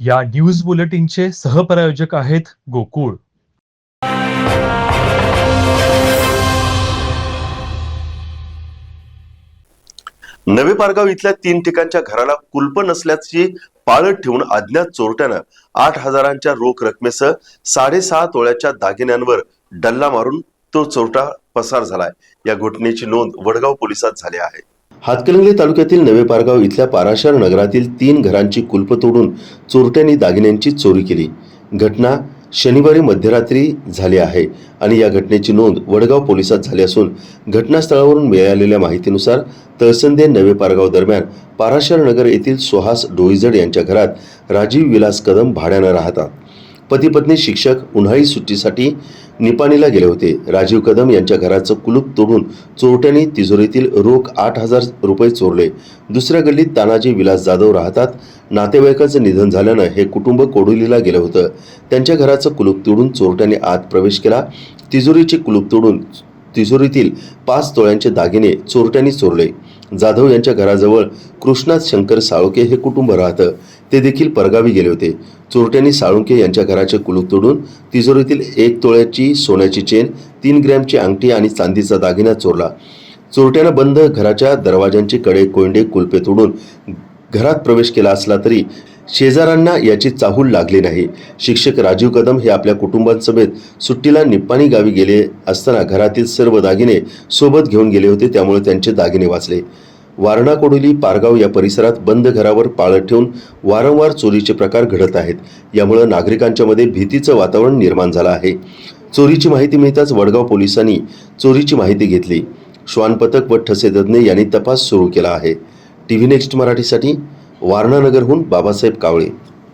या न्यूज बुलेटिनचे सहप्रायोजक आहेत गोकुळ. नवे पारगाव इथल्या तीन ठिकाणच्या घराला कुलप नसल्याची पाळत ठेवून अज्ञात चोरट्यानं आठ हजारांच्या रोख रकमेसह साडेसहा तोळ्याच्या दागिन्यांवर डल्ला मारून तो चोरटा पसार झालाय. या घटनेची नोंद वडगाव पोलिसात झाली आहे. हातकलंगले तालुक्यातील नवे पारगाव इथल्या पाराशर नगरातील तीन घरांची कुलप तोडून चोरट्यांनी दागिन्यांची चोरी केली. घटना शनिवारी मध्यरात्री झाली आहे आणि या घटनेची नोंद वडगाव पोलिसात झाली असून घटनास्थळावरून मिळालेल्या माहितीनुसार तहसंदे नवे पारगाव दरम्यान पाराशर नगर येथील सुहास डोईजड यांच्या घरात राजीव विलास कदम भाड्यानं राहतात. पती पत्नी शिक्षक उन्हाळी सुट्टीसाठी निपाणीला गेले होते. राजीव कदम यांच्या घराचं कुलूप तोडून चोरट्यांनी तिजोरीतील रोख आठ हजार रुपये चोरले. दुसऱ्या गल्लीत तानाजी विलास जाधव राहतात. नातेवाईकाचं निधन झाल्यानं हे कुटुंब कोडोलीला गेलं होतं. त्यांच्या घराचं कुलूप तोडून चोरट्यांनी आत प्रवेश केला. तिजोरीचे कुलूप तोडून तिजोरीतील पाच तोळ्यांचे दागिने चोरट्यांनी चोरले. जाधव यांच्या घराजवळ कृष्णात शंकर साळुके हे कुटुंब राहतं. ते देखील परगावी गेले होते. चोरट्यांनी साळुंके यांच्या घराचे कुलूप तोडून तिजोरीतील एक तोळ्याची सोन्याची चेन तीन ग्रॅमची अंगठी आणि चांदीचा दागिना चोरला. चोरट्यानं बंद घराच्या दरवाजांचे कडे कोंडे कुलपे तोडून घरात प्रवेश केला असला तरी शेजाऱ्यांना याची चाहूल लागली नाही. शिक्षक राजीव कदम हे आपल्या कुटुंबांसमेत सुट्टीला निप्पाणी गावी गेले असताना घरातील सर्व दागिने सोबत घेऊन गेले होते त्यामुळे त्यांचे दागिने वाचले. वारणा कोडोली पारगाव या परिसरात बंद घरावर पाळत ठेवून वारंवार चोरीचे प्रकार घडत आहेत. यामुळे नागरिकांच्या मध्ये भीतीचं वातावरण निर्माण झालं आहे. चोरीची माहिती मिळताच वडगाव पोलिसांनी चोरीची माहिती घेतली. श्वान पथक व ठसे तज्ज्ञ यांनी तपास सुरू केला आहे. टी व्ही नेक्स्ट मराठीसाठी वारणानगरहून बाबासाहेब कावळे.